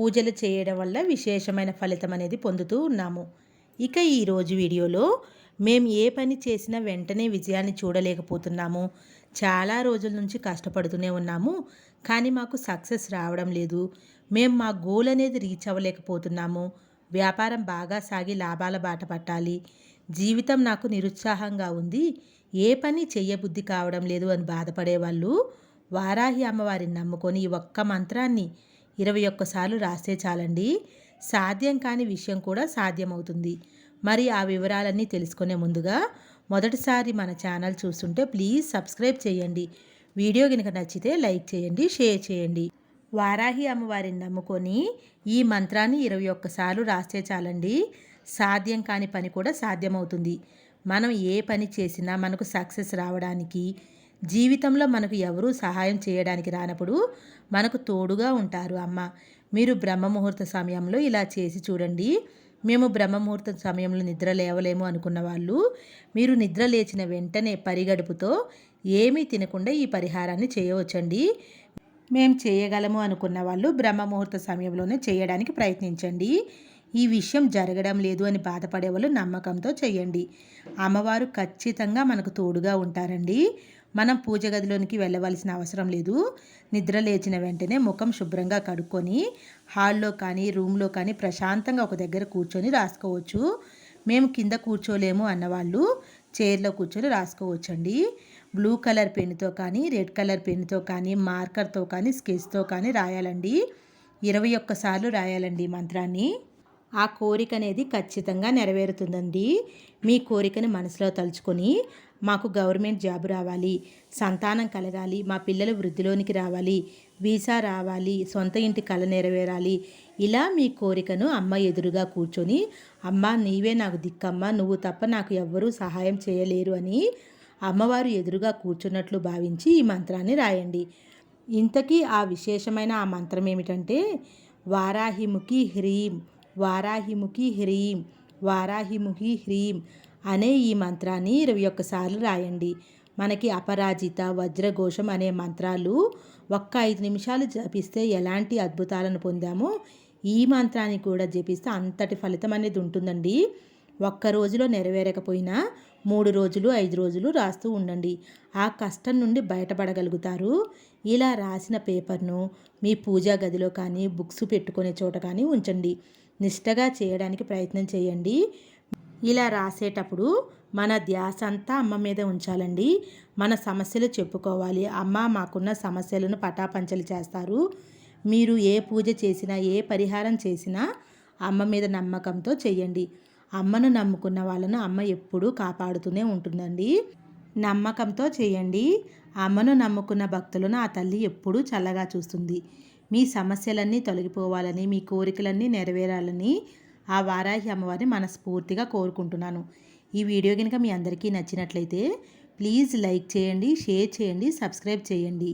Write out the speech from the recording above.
పూజలు చేయడం వల్ల విశేషమైన ఫలితం అనేది పొందుతూ ఉన్నాము. ఇక ఈరోజు వీడియోలో మేము ఏ పని చేసినా వెంటనే విజయాన్ని చూడలేకపోతున్నాము. చాలా రోజుల నుంచి కష్టపడుతూనే ఉన్నాము. కానీ మాకు సక్సెస్ రావడం లేదు. మేము మా గోల్ అనేది రీచ్ అవ్వలేకపోతున్నాము. వ్యాపారం బాగా సాగి లాభాల బాట పట్టాలి. జీవితం నాకు నిరుత్సాహంగా ఉంది. ఏ పని చెయ్యబుద్ధి కావడం లేదు అని బాధపడేవాళ్ళు వారాహి అమ్మవారిని నమ్ముకొని ఈ ఒక్క మంత్రాన్ని ఇరవై ఒక్కసార్లు రాస్తే చాలండి. సాధ్యం కాని విషయం కూడా సాధ్యమవుతుంది. మరి ఆ వివరాలన్నీ తెలుసుకునే ముందుగా మొదటిసారి మన ఛానల్ చూస్తుంటే ప్లీజ్ సబ్స్క్రైబ్ చేయండి. వీడియో కనుక నచ్చితే లైక్ చేయండి షేర్ చేయండి. వారాహి అమ్మవారిని నమ్ముకొని ఈ మంత్రాన్ని ఇరవై ఒక్కసార్లు రాస్తే చాలండి. సాధ్యం కాని పని కూడా సాధ్యమవుతుంది. మనం ఏ పని చేసినా మనకు సక్సెస్ రావడానికి జీవితంలో మనకు ఎవరూ సహాయం చేయడానికి రానప్పుడు మనకు తోడుగా ఉంటారు అమ్మ. మీరు బ్రహ్మముహూర్త సమయంలో ఇలా చేసి చూడండి. మేము బ్రహ్మముహూర్త సమయంలో నిద్ర లేవలేము అనుకున్న వాళ్ళు మీరు నిద్ర లేచిన వెంటనే పరిగడుపుతో ఏమీ తినకుండా ఈ పరిహారాన్ని చేయవచ్చండి. మేము చేయగలము అనుకున్న వాళ్ళు బ్రహ్మముహూర్త సమయంలోనే చేయడానికి ప్రయత్నించండి. ఈ విషయం జరగడం లేదు అని బాధపడే వాళ్ళు నమ్మకంతో చేయండి. అమ్మవారు ఖచ్చితంగా మనకు తోడుగా ఉంటారండి. మనం పూజ గదిలోనికి వెళ్ళవలసిన అవసరం లేదు. నిద్ర లేచిన వెంటనే ముఖం శుభ్రంగా కడుక్కొని హాల్లో కానీ రూమ్లో కానీ ప్రశాంతంగా ఒక దగ్గర కూర్చొని రాసుకోవచ్చు. మేము కింద కూర్చోలేము అన్నవాళ్ళు చైర్లో కూర్చొని రాసుకోవచ్చండి. బ్లూ కలర్ పెన్నుతో కానీ రెడ్ కలర్ పెన్నుతో కానీ మార్కర్తో కానీ స్కెచ్తో కానీ రాయాలండి. ఇరవై ఒక్కసార్లు రాయాలండి మంత్రాన్ని. ఆ కోరిక అనేది ఖచ్చితంగా నెరవేరుతుందండి. మీ కోరికని మనసులో తలుచుకొని మాకు గవర్నమెంట్ జాబ్ రావాలి సంతానం కలగాలి మా పిల్లలు వృద్ధిలోనికి రావాలి వీసా రావాలి సొంత ఇంటి కళ నెరవేరాలి ఇలా మీ కోరికను అమ్మ ఎదురుగా కూర్చొని అమ్మ నీవే నాకు దిక్కమ్మ నువ్వు తప్ప నాకు ఎవ్వరూ సహాయం చేయలేరు అని అమ్మవారు ఎదురుగా కూర్చున్నట్లు భావించి ఈ మంత్రాన్ని రాయండి. ఇంతకీ ఆ విశేషమైన ఆ మంత్రం ఏమిటంటే వారాహిముఖి హ్రీం వారాహిముఖి హ్రీం వారాహిముఖి హ్రీం అనే ఈ మంత్రాన్ని ఇరవై ఒక్కసార్లు రాయండి. మనకి అపరాజిత వజ్రఘోషం అనే మంత్రాలు ఒక్క ఐదు నిమిషాలు జపిస్తే ఎలాంటి అద్భుతాలను పొందామో ఈ మంత్రాన్ని కూడా జపిస్తే అంతటి ఫలితం అనేది ఉంటుందండి. ఒక్క రోజులో నెరవేరకపోయినా మూడు రోజులు ఐదు రోజులు రాస్తూ ఉండండి. ఆ కష్టం నుండి బయటపడగలుగుతారు. ఇలా రాసిన పేపర్ను మీ పూజా గదిలో కానీ బుక్స్ పెట్టుకునే చోట కానీ ఉంచండి. నిష్టగా చేయడానికి ప్రయత్నం చేయండి. ఇలా రాసేటప్పుడు మన ధ్యాస అంతా అమ్మ మీద ఉంచాలండి. మన సమస్యలు చెప్పుకోవాలి. అమ్మ మాకున్న సమస్యలను పటాపంచలు చేస్తారు. మీరు ఏ పూజ చేసినా ఏ పరిహారం చేసినా అమ్మ మీద నమ్మకంతో చేయండి. అమ్మను నమ్ముకున్న వాళ్ళను అమ్మ ఎప్పుడూ కాపాడుతూనే ఉంటుందండి. నమ్మకంతో చేయండి. అమ్మను నమ్ముకున్న భక్తులను ఆ తల్లి ఎప్పుడూ చల్లగా చూస్తుంది. మీ సమస్యలన్నీ తొలగిపోవాలని మీ కోరికలన్నీ నెరవేరాలని ఆ వారాహి అమ్మవారిని మనస్ఫూర్తిగా కోరుకుంటున్నాను. ఈ వీడియో కనుక మీ అందరికీ నచ్చినట్లయితే ప్లీజ్ లైక్ చేయండి షేర్ చేయండి సబ్స్క్రైబ్ చేయండి.